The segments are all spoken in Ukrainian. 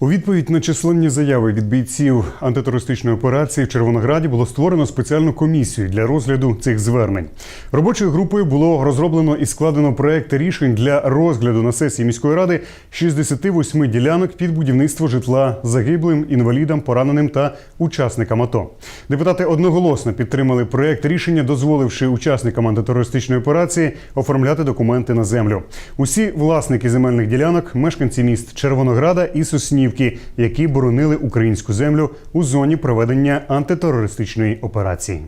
У відповідь на численні заяви від бійців антитерористичної операції в Червонограді було створено спеціальну комісію для розгляду цих звернень. Робочою групою було розроблено і складено проекти рішень для розгляду на сесії міської ради 68 ділянок під будівництво житла загиблим, інвалідам, пораненим та учасникам АТО. Депутати одноголосно підтримали проект рішення, дозволивши учасникам антитерористичної операції оформляти документи на землю. Усі власники земельних ділянок, мешканці міст Червонограда і Соснівки, які боронили українську землю у зоні проведення антитерористичної операції.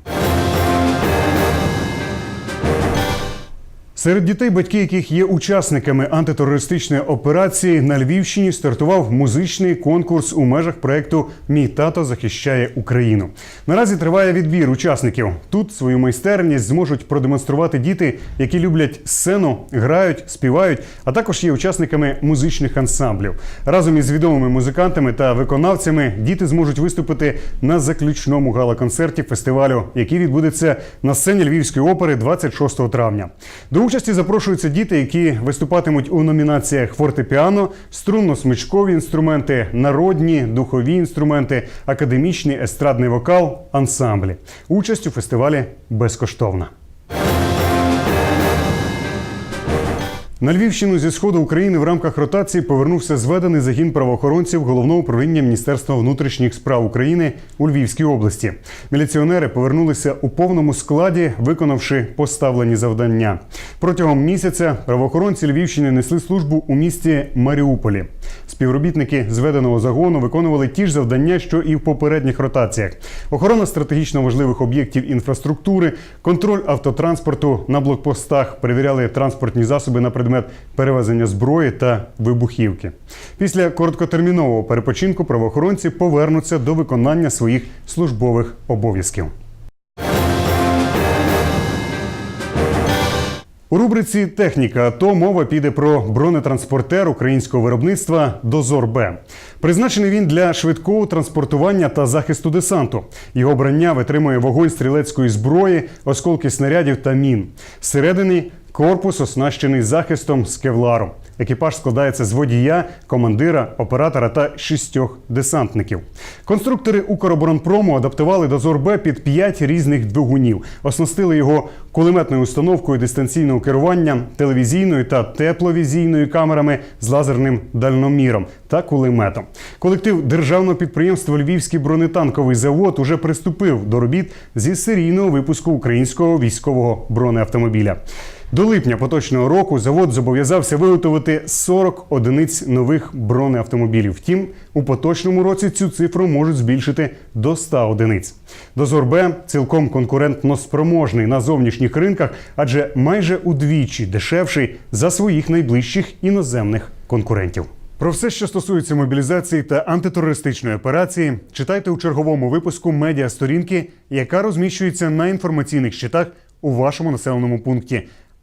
Серед дітей, батьки яких є учасниками антитерористичної операції на Львівщині, стартував музичний конкурс у межах проекту Мій тато захищає Україну. Наразі триває відбір учасників. Тут свою майстерність зможуть продемонструвати діти, які люблять сцену, грають, співають, а також є учасниками музичних ансамблів. Разом із відомими музикантами та виконавцями діти зможуть виступити на заключному гала-концерті фестивалю, який відбудеться на сцені Львівської опери 26 травня. До участі запрошуються діти, які виступатимуть у номінаціях фортепіано, струнно-смичкові інструменти, народні, духові інструменти, академічний естрадний вокал, ансамблі. Участь у фестивалі безкоштовна. На Львівщину зі сходу України в рамках ротації повернувся зведений загін правоохоронців головного управління Міністерства внутрішніх справ України у Львівській області. Міліціонери повернулися у повному складі, виконавши поставлені завдання. Протягом місяця правоохоронці Львівщини несли службу у місті Маріуполі. Співробітники зведеного загону виконували ті ж завдання, що і в попередніх ротаціях: охорона стратегічно важливих об'єктів інфраструктури, контроль автотранспорту на блокпостах, перевіряли транспортні засоби на предмет перевезення зброї та вибухівки. Після короткотермінового перепочинку правоохоронці повернуться до виконання своїх службових обов'язків. У рубриці Техніка то мова піде про бронетранспортер українського виробництва Дозор Б. Призначений він для швидкого транспортування та захисту десанту. Його брання витримує вогонь стрілецької зброї, осколки снарядів та мін. Зсередини корпус оснащений захистом з кевлару. Екіпаж складається з водія, командира, оператора та шістьох десантників. Конструктори Укроборонпрому адаптували дозор Б під п'ять різних двигунів, оснастили його кулеметною установкою дистанційного керування, телевізійною та тепловізійною камерами з лазерним дальноміром та кулеметом. Колектив державного підприємства Львівський бронетанковий завод уже приступив до робіт зі серійного випуску українського військового бронеавтомобіля. До липня поточного року завод зобов'язався виготовити 40 одиниць нових бронеавтомобілів. Втім, у поточному році цю цифру можуть збільшити до 100 одиниць. Дозор Б цілком конкурентно спроможний на зовнішніх ринках, адже майже удвічі дешевший за своїх найближчих іноземних конкурентів. Про все, що стосується мобілізації та антитерористичної операції, читайте у черговому випуску медіа сторінки, яка розміщується на інформаційних щитах у вашому населеному пункті